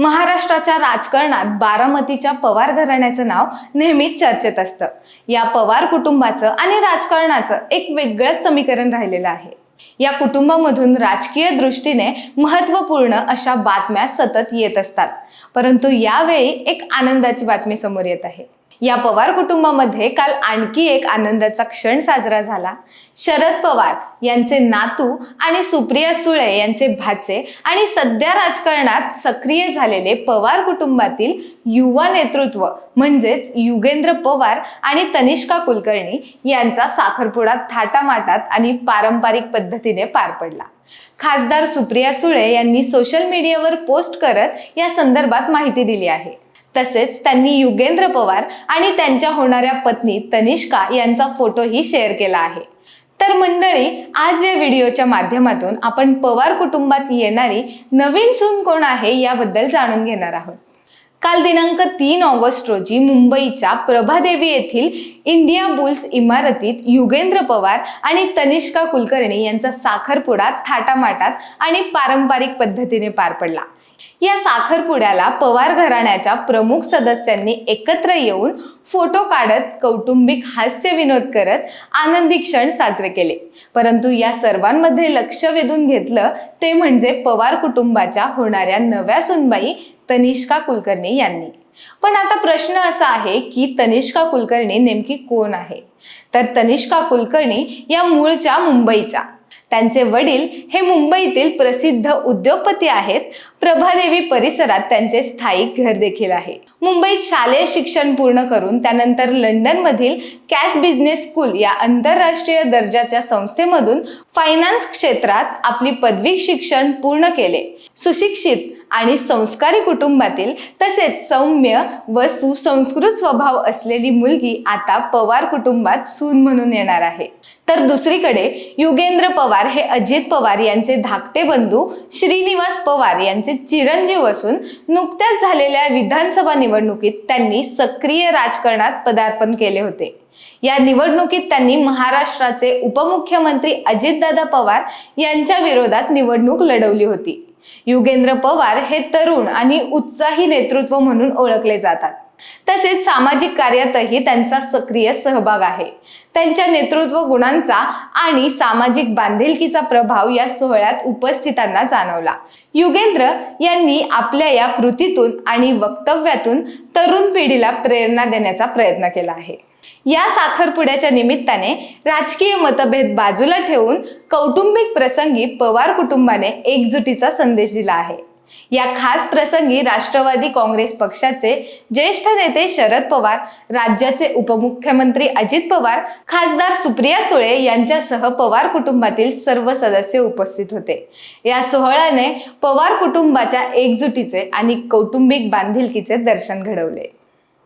महाराष्ट्राच्या राजकारणात बारामतीच्या पवार घराण्याचं नाव नेहमीच चर्चेत असतं. या पवार कुटुंबाचं आणि राजकारणाचं एक वेगळंच समीकरण राहिलेलं आहे. या कुटुंबामधून राजकीय दृष्टीने महत्त्वपूर्ण अशा बातम्या सतत येत असतात. परंतु यावेळी एक आनंदाची बातमी समोर येत आहे. या पवार कुटुंबामध्ये काल आणखी एक आनंदाचा क्षण साजरा झाला. शरद पवार यांचे नातू आणि सुप्रिया सुळे यांचे भाचे आणि सध्या राजकारणात सक्रिय झालेले पवार कुटुंबातील युवा नेतृत्व म्हणजेच युगेंद्र पवार आणि तनिष्का कुलकर्णी यांचा साखरपुडा थाटामाटात आणि पारंपरिक पद्धतीने पार पडला. खासदार सुप्रिया सुळे यांनी सोशल मीडियावर पोस्ट करत या संदर्भात माहिती दिली आहे. तसेच त्यांनी युगेंद्र पवार आणि त्यांच्या होणाऱ्या पत्नी तनिष्का यांचा फोटोही शेअर केला आहे. तर मंडळी आज या व्हिडिओच्या माध्यमातून आपण पवार कुटुंबात येणारी नवीन सून कोण आहे याबद्दल जाणून घेणार आहोत. काल दिनांक तीन ऑगस्ट रोजी मुंबईच्या प्रभादेवी येथील इंडिया बुल्स इमारतीत युगेंद्र पवार आणि तनिष्का कुलकर्णी यांचा साखरपुडा थाटामाटात आणि पारंपरिक पद्धतीने पार पडला. या साखरपुड्याला पवार घराण्याच्या प्रमुख सदस्यांनी एकत्र येऊन फोटो काढत कौटुंबिक हास्य विनोद करत आनंदी क्षण साजरे केले. परंतु या सर्वांमध्ये लक्ष वेधून घेतलं ते म्हणजे पवार कुटुंबाच्या होणाऱ्या नव्या सुनबाई तनिष्का कुलकर्णी यांनी. पण आता प्रश्न असा आहे की तनिष्का कुलकर्णी नेमकी कोण आहे? तर तनिष्का कुलकर्णी या मूळच्या मुंबईच्या. त्यांचे वडील हे मुंबईतील प्रसिद्ध उद्योगपती आहेत. प्रभादेवी परिसरात त्यांचे स्थायिक घर देखील आहे. मुंबईत शालेय शिक्षण पूर्ण करून त्यानंतर लंडनमधील कॅश बिझनेस स्कूल या आंतरराष्ट्रीय दर्जाच्या संस्थेमधून फायनान्स क्षेत्रात आपली पदवी शिक्षण पूर्ण केले. सुशिक्षित आणि संस्कारी कुटुंबातील तसेच सौम्य व सुसंस्कृत स्वभाव असलेली मुलगी आता पवार कुटुंबात सून म्हणून येणार आहे. तर दुसरीकडे युगेंद्र पवार हे अजित पवार यांचे धाकटे बंधू श्रीनिवास पवार यांचे चिरंजीव असून नुकत्याच झालेल्या विधानसभा निवडणुकीत त्यांनी सक्रिय राजकारणात पदार्पण केले होते. या निवडणुकीत त्यांनी महाराष्ट्राचे उपमुख्यमंत्री अजितदादा पवार यांच्या विरोधात निवडणूक लढवली होती. युगेंद्र पवार हे तरुण आणि उत्साही नेतृत्व म्हणून ओळखले जातात. तसेच सामाजिक कार्यातही त्यांचा सक्रिय सहभाग आहे. त्यांच्या नेतृत्व गुणांचा आणि सामाजिक बांधिलकीचा प्रभाव या सोहळ्यात उपस्थितांना जाणवला. युगेंद्र यांनी आपल्या या कृतीतून आणि वक्तव्यातून तरुण पिढीला प्रेरणा देण्याचा प्रयत्न केला आहे. या साखरपुड्याच्या निमित्ताने राजकीय मतभेद बाजूला ठेवून कौटुंबिक प्रसंगी पवार कुटुंबाने एकजुटीचा संदेश दिला आहे. या खास प्रसंगी राष्ट्रवादी काँग्रेस पक्षाचे ज्येष्ठ नेते शरद पवार राज्याचे उपमुख्यमंत्री अजित पवार खासदार सुप्रिया सुळे यांच्यासह पवार कुटुंबातील सर्व सदस्य उपस्थित होते. या सोहळ्याने पवार कुटुंबाच्या एकजुटीचे आणि कौटुंबिक बांधिलकीचे दर्शन घडवले.